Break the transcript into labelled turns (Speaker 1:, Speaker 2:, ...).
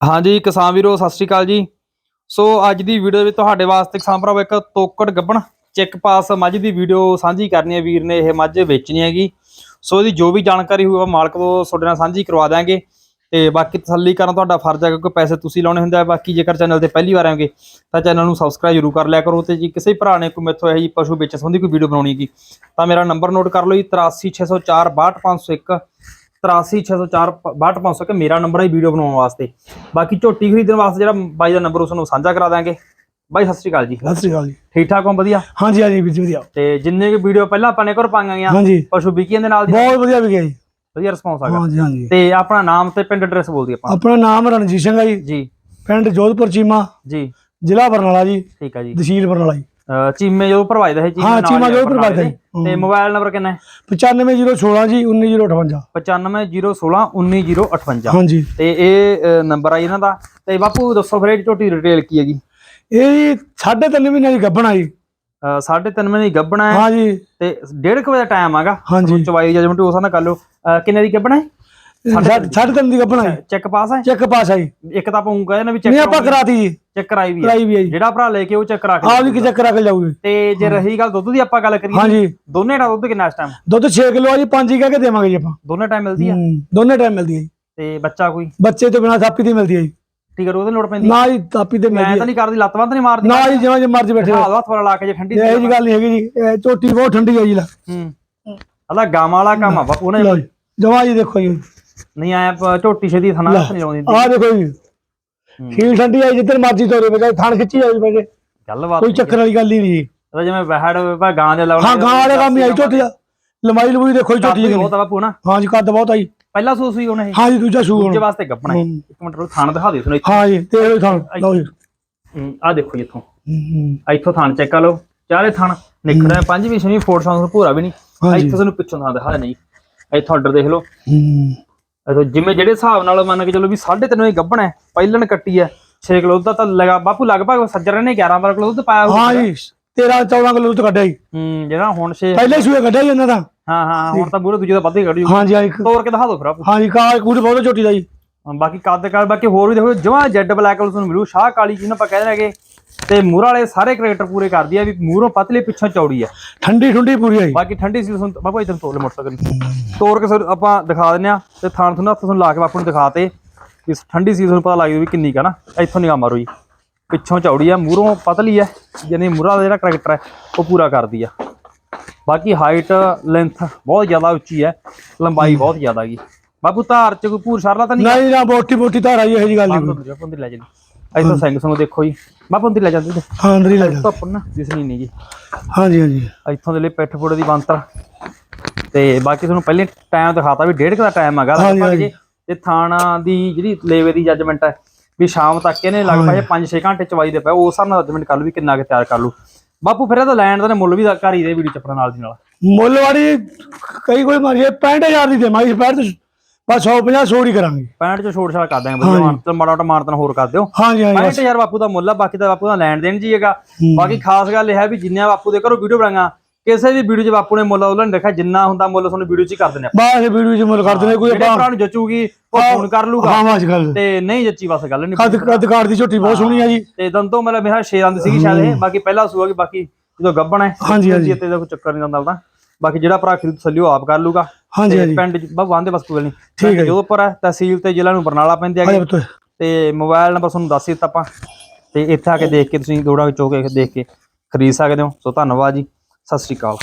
Speaker 1: ਹਾਂਜੀ, ਕਿਸਾਨ ਵੀਰੋ, ਸਤਿ ਸ਼੍ਰੀ ਅਕਾਲ ਜੀ। ਸੋ ਅੱਜ ਦੀ ਵੀਡੀਓ ਵਿੱਚ ਤੁਹਾਡੇ ਵਾਸਤੇ ਕਿਸਾਨ ਭਰਾਵੋ ਇੱਕ ਤੋਕੜ ਗੱਬਣ ਚੈੱਕ ਪਾਸ ਮੱਝ ਦੀ ਵੀਡੀਓ ਸਾਂਝੀ ਕਰਨੀ ਹੈ ਵੀਰ ਨੇ, ਇਹ ਮੱਝ ਵੇਚਣੀ ਹੈਗੀ। ਸੋ ਇਹਦੀ ਜੋ ਵੀ ਜਾਣਕਾਰੀ ਹੋਊਗਾ ਮਾਲਕ ਤੋਂ ਤੁਹਾਡੇ ਨਾਲ ਸਾਂਝੀ ਕਰਵਾ ਦਾਂਗੇ ਤੇ ਬਾਕੀ ਤਸੱਲੀ ਕਰਨ ਤੁਹਾਡਾ ਫਰਜ਼ ਹੈ ਕਿਉਂਕਿ ਪੈਸੇ ਤੁਸੀਂ ਲਾਉਣੇ ਹੁੰਦੇ ਆ। ਬਾਕੀ ਜੇਕਰ ਚੈਨਲ ਤੇ ਪਹਿਲੀ ਵਾਰ ਆਓਗੇ, ਤਾਂ ਚੈਨਲ ਨੂੰ ਸਬਸਕ੍ਰਾਈਬ ਜ਼ਰੂਰ ਕਰ ਲਿਆ ਕਰੋ। ਤੇ ਜੇ, ਕਿਸੇ ਭਰਾ ਨੇ ਕੋਈ ਮੈਥੋਂ ਇਹੋ ਜਿਹੀ ਪਸ਼ੂ ਵੇਚਣ ਸੰਬੰਧੀ ਕੋਈ ਵੀਡੀਓ ਬਣਾਉਣੀ ਹੈਗੀ, ਤਾਂ ਮੇਰਾ ਨੰਬਰ ਨੋਟ ਕਰ ਲਓ ਜੀ 83604 62501 83604 ਮੇਰਾ ਨੰਬਰ ਹੈ ਵੀਡੀਓ ਬਣਾਉਣ ਵਾਸਤੇ। ਬਾਕੀ ਝੋਟੀ ਖਰੀਦਣ ਵਾਸਤੇ ਜਿਹੜਾ ਬਾਈ ਦਾ ਨੰਬਰ ਉਸ ਨੂੰ ਸਾਂਝਾ ਕਰਾ ਦਾਂਗੇ ਬਾਈ ਸਤਿ ਸ਼੍ਰੀ ਅਕਾਲ ਜੀ।
Speaker 2: ਸਤਿ ਸ੍ਰੀ ਅਕਾਲ ਜੀ।
Speaker 1: ਠੀਕ ਠਾਕ ਹੋ? ਵਧੀਆ?
Speaker 2: ਹਾਂਜੀ ਹਾਂਜੀ ਵੀਰ ਜੀ ਵਧੀਆ।
Speaker 1: ਤੇ ਜਿੰਨੇ ਵੀ ਵੀਡੀਓ ਪਹਿਲਾਂ ਆਪਾਂ ਨੇ ਘਰ ਪਾਈਆਂ
Speaker 2: ਹਾਂਜੀ।
Speaker 1: ਪਸ਼ੂ ਵਿਕੀਆਂ ਦੇ ਨਾਲ ਦੀ
Speaker 2: ਬਹੁਤ ਵਧੀਆ ਵਿਗਿਆ ਜੀ।
Speaker 1: ਵਧੀਆ ਰਿਸਪੌਂਸ ਆਗਾ
Speaker 2: ਹਾਂਜੀ ਹਾਂਜੀ।
Speaker 1: ਤੇ ਆਪਣਾ ਨਾਮ ਤੇ ਪਿੰਡ ਐਡਰੈਸ ਬੋਲ ਦਈਏ ਆਪਾਂ।
Speaker 2: ਆਪਣਾ ਨਾਮ ਰਣਜੀਤ ਸਿੰਘ ਹੈ ਜੀ।
Speaker 1: ਜੀ।
Speaker 2: ਪਿੰਡ ਜੋਧਪੁਰ ਚੀਮਾ
Speaker 1: ਜੀ।
Speaker 2: ਜ਼ਿਲ੍ਹਾ ਬਰਨਾਲਾ ਜੀ।
Speaker 1: ਠੀਕ ਹੈ ਜੀ।
Speaker 2: ਤਹਿਸੀਲ ਬਰਨਾਲਾ ਜੀ।
Speaker 1: ਚੀਮੇ ਜੋ ਭਰਵਾਈਦਾ ਹੈ
Speaker 2: ਹਾਂ, ਚੀਮਾ ਜੋ ਭਰਵਾਈਦਾ
Speaker 1: ਹੈ। ਤੇ ਮੋਬਾਈਲ ਨੰਬਰ ਕਿੰਨਾ ਹੈ?
Speaker 2: 95016 ਜੀ 19058
Speaker 1: 9501619058
Speaker 2: ਹਾਂਜੀ।
Speaker 1: ਤੇ ਇਹ ਨੰਬਰ ਆ ਇਹਨਾਂ ਦਾ। ਤੇ ਬਾਪੂ ਦੱਸੋ ਫਿਰ ਇਹ ਝੋਟੀ ਡਿਟੇਲ ਕੀ ਹੈਗੀ?
Speaker 2: ਇਹ ਜੀ ਸਾਢੇ ਤਿੰਨ ਮਹੀਨੇ ਦੀ ਗੱਭਣ ਆ ਜੀ
Speaker 1: ਅਹ, ਸਾਢੇ ਤਿੰਨ ਮਹੀਨੇ ਦੀ ਗੱਬਣਾ ਹੈ
Speaker 2: ਹਾਂ ਜੀ
Speaker 1: ਤੇ ਡੇਢ ਕੁ ਵਜੇ ਦਾ ਟਾਈਮ ਆਗਾ
Speaker 2: ਹਾਂਜੀ।
Speaker 1: ਚਵਾਈ ਜਜਮੈਂਟ ਉਸ ਨਾਲ ਕਰ ਲਓ। ਕਿੰਨੇ ਦੀ ਗੱਬਣਾ ਹੈ
Speaker 2: ਸਾਢੇ ਤਿੰਨ ਦੀ ਗੱਭਣ ਆ ਜੀ।
Speaker 1: ਚੈੱਕ ਪਾਸ ਹੈ?
Speaker 2: ਚੈੱਕ ਪਾਸ ਆ ਜੀ।
Speaker 1: ਇੱਕ ਤਾਂ ਆਪਾਂ ਉਹ ਕਹਿੰਦੇ ਨੇ ਵੀ
Speaker 2: ਨਹੀਂ ਆਪਾਂ
Speaker 1: ਚੈੱਕ
Speaker 2: ਕਰਾਤੀ ਜੀ।
Speaker 1: ਚੈੱਕ ਕਰਾਈ ਵੀ ਹੈ।
Speaker 2: ਕਰਾਈ ਵੀ ਆ ਜੀ।
Speaker 1: ਜਿਹੜਾ ਭਰਾ ਲੈ ਕੇ ਉਹ ਚੈੱਕ ਕਰਾ ਕੇ
Speaker 2: ਆ ਵੀ ਕਿ ਚੈੱਕ ਕਰਾ ਕੇ ਜਾਊਗੀ।
Speaker 1: ਤੇ ਜੇ ਰਹੀ ਗੱਲ ਦੁੱਧ ਦੀ ਆਪਾਂ ਗੱਲ ਕਰੀਏ
Speaker 2: ਹਾਂਜੀ।
Speaker 1: ਦੋਨੇ ਦਾ ਦੁੱਧ ਕਿੰਨਾ ਇਸ ਟਾਈਮ
Speaker 2: ਦੁੱਧ 6 ਕਿਲੋ ਆ ਜੀ 5 ਹੀ ਕਹਿ ਕੇ ਦੇਵਾਂਗੇ ਜੀ ਆਪਾਂ।
Speaker 1: ਦੋਨੇ ਟਾਈਮ ਮਿਲਦੀ ਆ?
Speaker 2: ਹੂੰ, ਦੋਨੇ ਟਾਈਮ ਮਿਲਦੀ ਹੈ ਜੀ।
Speaker 1: ਤੇ ਬੱਚਾ ਕੋਈ?
Speaker 2: ਬੱਚੇ ਤੋਂ ਬਿਨਾ ਥਾਪੀ ਦੀ ਮਿਲਦੀ ਹੈ ਜੀ।
Speaker 1: ਠੀਕ ਹੈ ਉਹਦੇ ਲੋੜ ਪੈਂਦੀ
Speaker 2: ਨਾ ਜੀ ਥਾਪੀ ਤੇ
Speaker 1: ਮੈਂ ਤਾਂ
Speaker 2: ਹੈ
Speaker 1: ਨਹੀਂ ਕਰਦੀ ਲੱਤ ਬੰਦ ਨਹੀਂ ਮਾਰਦੀ।
Speaker 2: ਨਾ ਜੀ ਜਿਵੇਂ ਜੇ ਮਰਜ਼ੀ ਬੈਠੇ ਰਹੋ।
Speaker 1: ਹੱਥ ਵਾਲਾ ਲਾ ਕੇ ਜੇ ਠੰਡੀ
Speaker 2: ਇਹ ਜੀ ਗੱਲ ਨਹੀਂ ਹੈਗੀ ਜੀ। ਝੋਟੀ ਬਹੁਤ ਠੰਡੀ ਹੈ ਜੀ ਲਾ।
Speaker 1: ਹੂੰ। ਹਲਾ ਗਾਵਾਂ ਵਾਲਾ ਕੰਮ ਆ ਬਾਪੂ ਨੇ
Speaker 2: ਜੀ। ਜਮਾ ਜੀ ਦੇਖੋ ਜੀ।
Speaker 1: ਨਹੀਂ ਆਇਆ ਝੋਟੀ ਛੇਦੀ ਥਣਾ ਹੱਥ ਨਹੀਂ ਲਾਉਂਦੀ।
Speaker 2: ਆਹ ਦੇਖੋ ਜੀ। ਖੀਲ ਠੰਡੀ ਹੈ ਜਿੱਧਰ ਮਰਜ਼ੀ ਤੋਰੇ ਬਜਾਏ ਥਣ ਖਿੱਚੀ ਜਾਵੇ ਬਜੇ
Speaker 1: ਗੱਲਬਾਤ
Speaker 2: ਕੋਈ ਚੱਕਰ ਵਾਲੀ ਗੱਲ ਹੀ ਨਹੀਂ ਜੀ।
Speaker 1: ਜਿਵੇਂ ਵਹਿੜ ਪਾ ਗਾਂ ਦੇ ਲਾਉਣ
Speaker 2: ਹਾਂ ਗਾਂ ਵਾਲੇ ਕੰਮ ਹੀ ਆਈ ਝੋਟੀ ਦਾ। ਲੰਬਾਈ ਲੰਬੂਈ ਦੇਖੋ ਜੀ ਝੋਟੀ
Speaker 1: ਬਹੁਤ ਆ ਬਾਪੂ ਨਾ
Speaker 2: ਹਾਂ ਜੀ ਕੱਦ ਬਹੁਤ ਆਈ
Speaker 1: ਪਹਿਲਾ ਸੂਸ ਵੀ ਉਹਨੇ
Speaker 2: ਹਾਂ ਜੀ ਦੂਜਾ ਸ਼ੂ
Speaker 1: ਦੂਜੇ ਵਾਸਤੇ ਗੱਪਣਾ। ਇੱਕ ਮਿੰਟ ਰੁਕੋ ਥਾਣ ਦਿਖਾ ਦਿਓ ਤੁਹਾਨੂੰ
Speaker 2: ਹਾਂ ਜੀ ਤੇ ਇਹ ਥਣ। ਲਓ ਜੀ।
Speaker 1: ਆ ਦੇਖੋ ਜੀ ਇੱਥੋਂ।
Speaker 2: ਹੂੰ,
Speaker 1: ਇੱਥੋਂ ਥਾਣ ਚੈੱਕ ਕਰ ਲਓ। ਚਾਰੇ ਥਾਣ ਨਿਕੜਿਆ ਪੰਜਵੀਂ ਛੇਵੀਂ ਫੋਰਥ ਸਾਉਂਸ ਪੂਰਾ ਵੀ ਨਹੀਂ। ਇੱਥੋਂ ਤੁਹਾਨੂੰ ਪਿੱਛੋਂ ਥਾਂ ਦਿਖਾ ਨਹੀਂ ਇੱਥੋਂ ਆਰਡਰ ਦੇਖ ਲਓ। ਇੱਥੋਂ ਜਿਵੇਂ ਜਿਹੜੇ ਹਿਸਾਬ ਨਾਲ ਮੰਨ ਕੇ ਚਲੋ ਵੀ 3.5 ਵਜੇ ਗੱਭਣ ਹੈ ਪਹਿਲਣ ਕੱਟੀ ਹੈ 6 ਕਿਲੋ ਦਾ ਤਾਂ ਲਗਾ ਬਾਪੂ ਲਗਭਗ ਸੱਜਰ ਨੇ 11 12 ਕਿਲੋ ਦੁੱਧ ਪਾਇਆ ਹੋਊਗਾ।
Speaker 2: ਹਾਂ ਜੀ 13 14 ਕਿਲੋ ਦੁੱਧ ਕੱਢਿਆ ਜੀ।
Speaker 1: ਹੂੰ ਜਿਹੜਾ ਹੁਣ 6
Speaker 2: ਪਹਿਲੇ ਸੂਏ ਕੱਢਿਆ ਜੀ ਇਹਨਾਂ ਦਾ।
Speaker 1: ਹਾਂ ਹਾਂ ਹੁਣ ਤਾਂ ਪੂਰੇ ਦੂਜੇ ਦਾ ਵੱਧ ਹੀ ਕੱਢੀ
Speaker 2: ਹਾਂ ਜੀ ਆ ਇੱਕ
Speaker 1: ਤੋੜ ਕੇ ਦਿਖਾ ਦਿਓ ਫਿਰ ਆਪੂ।
Speaker 2: ਹਾਂ ਜੀ ਕਾ ਕੂੜ ਬਹੁਤ ਝੋਟੀ ਦਾ ਜੀ।
Speaker 1: ਬਾਕੀ ਕੱਦ ਕਰ ਬਾਕੀ ਹੋਰ ਵੀ ਦੇਖੋ ਜਮਾ ਜੈਡ ਬਲੈਕ ਵਾਲ ਤੁਹਾਨੂੰ ਮਿਲੂ ਸ਼ਾਹ ਕਾਲੀ ਜਿਹਨੂੰ ਆਪਾਂ ਕਹਿੰਦੇ ਹੈਗੇ। ਤੇ ਮੂਰ ਵਾਲੇ ਸਾਰੇ ਕ੍ਰੈਕਟਰ ਪੂਰੇ ਕਰਦੀ ਆ ਵੀ ਮੂਰੋਂ ਪਤਲੀ ਪਿੱਛੋਂ ਚੌੜੀ ਆ।
Speaker 2: ਠੰਡੀ ਠੁੰਡੀ ਪੂਰੀ ਆਈ।
Speaker 1: ਬਾਕੀ ਠੰਡੀ ਸੀ ਤੁਹਾਨੂੰ ਬਾਬਾ ਇਧਰ ਤੋੜ ਲੈ ਮੋਟਰਸਾਈਕਲ ਤੋੜ ਕੇ ਆਪਾਂ ਦਿਖਾ ਦਿੰਨੇ ਆ ਤੇ ਥਾਣ ਤੁਹਾਨੂੰ ਹੱਥ ਤੁਹਾਨੂੰ ਲਾ ਕੇ ਬਾਪੂ ਨੂੰ ਦਿਖਾਤੇ ਵੀ ਠੰਡੀ ਸੀ ਤੁਹਾਨੂੰ ਪਤਾ ਲੱਗ ਜੂ ਵੀ ਕਿੰਨੀ ਕਾ ਨਾ। ਇੱਥੋਂ ਨਿਗਾਹ ਮਾਰੋ ਜੀ। ਪਿੱਛੋਂ ਚੌੜੀ ਆ ਮੂਰੋਂ ਪਤਲੀ ਆ ਯਾਨੀ ਮੂਰਾ ਦਾ ਜਿਹੜਾ ਕ੍ਰੈਕਟਰ ਹੈ ਉਹ ਪੂਰਾ ਕਰਦੀ ਆ। ਬਾਕੀ ਹਾਈਟ ਲੈਂਥ ਬਹੁਤ ਜ਼ਿਆਦਾ ਉੱਚੀ ਹੈ ਲੰਬਾਈ ਬਹੁਤ ਜ਼ਿਆਦਾ ਗਈ ਬਾਪੂ ਧਾਰ ਚ ਕੋਈ ਭੂਰ ਸਰਲਾ ਤਾਂ ਨਹੀਂ
Speaker 2: ਨਹੀਂ ਨਾ ਬੋਟੀ ਬੋਟੀ ਧਾਰ ਆਈ ਇਹ ਜੀ ਗੱਲ ਨਹੀਂ
Speaker 1: ਬਾਪੂ ਲੈ ਜਾਂਦੀ ਇੱਥੋਂ ਸਿੰਘ ਸੰਗ ਦੇਖੋ ਜੀ। ਬਾਪੂ ਅੰਦਰ ਲੈ ਜਾਂਦੇ ਤੇ।
Speaker 2: ਹਾਂ ਲੱਗ ਜਾ
Speaker 1: ਧੁੱਪ ਨਾ ਦਿਸਣੀ ਨਹੀਂ ਜੀ
Speaker 2: ਹਾਂ ਜੀ ਹਾਂ ਜੀ
Speaker 1: ਇੱਥੋਂ ਦੇ ਲਈ ਪਿੱਠ ਫੋੜੇ ਦੀ ਬੰਤਰ ਤੇ ਬਾਕੀ ਤੁਹਾਨੂੰ ਪਹਿਲੇ ਟਾਈਮ ਦਿਖਾਤਾ ਵੀ ਡੇਢ ਕੁ ਦਾ ਟਾਈਮ ਹੈਗਾ।
Speaker 2: ਹਾਂਜੀ,
Speaker 1: ਲਗਭਗ ਜੀ ਤੇ ਥਾਣਾ ਦੀ ਜਿਹੜੀ ਲੇਵੇ ਦੀ ਜੱਜਮੈਂਟ ਹੈ ਵੀ ਸ਼ਾਮ ਤੱਕ ਇਹਨੇ ਲਗਭਗ 5-6 ਘੰਟੇ ਚਵਾਈ ਦੇ ਪਏ। ਉਸ ਹਿਸਾਬ ਨਾਲ ਜੱਜਮੈਂਟ ਕਰ ਲੂ ਵੀ ਕਿੰਨਾ ਕੁ ਤਿਆਰ ਕਰ ਲੂ ਬਾਪੂ ਫਿਰ ਇਹਦਾ ਲੈਂਡ ਦਾ ਮੁੱਲ ਵੀ ਦਾ ਘਰ ਹੀ ਦੇ ਵੀਡੀਓ ਚੱਪਣਾ ਨਾਲ ਦੀ ਨਾਲ।
Speaker 2: ਮੁੱਲ ਵਾਲੀ ਕਈ ਕੋਈ ਮਾਰੀ 65000 ਦੀ ਦੇਵਾਂਗੇ। ਪੈਰ ਤੇ ਬਸ 150 ਛੋੜ ਹੀ ਕਰਾਂਗੇ।
Speaker 1: 65 ਚ ਛੋੜ ਛਾੜ ਕਰ ਦਾਂਗੇ ਬਈ ਮਾਨਤਨ ਮਾੜਾ ਮੋਟਾ ਮਾਨਤਨ ਹੋਰ ਕਰ ਦਿਓ।
Speaker 2: ਹਾਂ ਜੀ ਹਾਂ ਜੀ
Speaker 1: 65000 ਬਾਪੂ ਦਾ ਮੁੱਲ ਆ ਬਾਕੀ ਦਾ ਬਾਪੂ ਦਾ ਲੈਣ ਦੇਣ ਜੀ ਹੈਗਾ। ਬਾਕੀ ਖਾਸ ਗੱਲ ਇਹ ਹੈ ਵੀ ਜਿੰਨਾ ਬਾਪੂ ਦੇ ਘਰੋਂ ਵੀਡੀਓ ਬਣਾਗਾ ਕਿਸੇ ਵੀ ਵੀਡੀਓ 'ਚ ਬਾਪੂ ਨੇ ਮੁੱਲ ਉਹਨਾਂ ਨੇ ਦੇਖਿਆ ਜਿੰਨਾ ਹੁੰਦਾ ਮੁੱਲ ਤੁਹਾਨੂੰ ਵੀਡੀਓ 'ਚ ਹੀ ਕਰ ਦਿੰਦੇ ਆ
Speaker 2: ਇਹ ਵੀਡੀਓ ਚ ਮੁੱਲ ਕਰ ਦਿੰਦੇ ਕੋਈ ਆਪਾਂ
Speaker 1: ਭਰਾ ਨੂੰ ਜਚੂਗੀ ਉਹ ਫੋਨ ਕਰ ਲੂਗਾ।
Speaker 2: ਹਾਂ ਅੱਜ ਕੱਲ
Speaker 1: ਤੇ ਨਹੀਂ ਜੱਚੀ ਬਸ ਗੱਲ ਨਹੀਂ
Speaker 2: ਕੱਦ ਕੱਦ ਕਾੜ ਦੀ ਝੋਟੀ ਬਹੁਤ ਸੋਹਣੀ ਆ ਜੀ।
Speaker 1: ਤੇ ਦੰਤੋਂ ਮਤਲਬ ਮੇਰਾ 6 ਆਂਦੀ ਸੀਗੀ ਸ਼ਾਇਦ ਇਹ ਬਾਕੀ ਪਹਿਲਾ ਸੂਆ ਕਿ ਬਾਕੀ ਜਦੋਂ ਗੱਬਣ ਹੈ
Speaker 2: ਹਾਂਜੀ, ਹਾਂਜੀ।
Speaker 1: ਤੇ ਦਾ ਕੋਈ ਚੱਕਰ ਨਹੀਂ ਜਾਂਦਾ ਉਹਦਾ। ਬਾਕੀ ਜਿਹੜਾ ਭਰਾ ਖਰੀਦ ਥੱਲਿਓ ਆਪ ਕਰ ਲੂਗਾ।
Speaker 2: ਹਾਂਜੀ ਹਾਂਜੀ।
Speaker 1: ਪਿੰਡ ਬਵਾਂ ਦੇ ਬਸ ਕੋਈ ਨਹੀਂ।
Speaker 2: ਠੀਕ ਹੈ ਜੀ।
Speaker 1: ਜੋ। ਉੱਪਰ ਹੈ ਤਹਿਸੀਲ ਤੇ ਜ਼ਿਲ੍ਹਾ ਨੂੰ ਬਰਨਾਲਾ ਪੈਂਦੇ
Speaker 2: ਆ
Speaker 1: ਹੈਗੇ। ਤੇ ਮੋਬਾਈਲ ਨੰਬਰ ਤੁਹਾਨੂੰ ਦੱਸ ਦਿੱਤਾ ਆਪਾਂ। ਤੇ ਇੱਥੇ ਆ ਕੇ ਦੇਖ ਕੇ ਤੁਸੀਂ ਦੋੜਾ ਚੋ ਕੇ ਦੇਖ ਕੇ ਖਰੀਦ ਸਕਦੇ ਹੋ। ਸੋ ਧੰਨਵਾਦ ਜੀ। ਸਤਿ ਸ਼੍ਰੀ ਅਕਾਲ।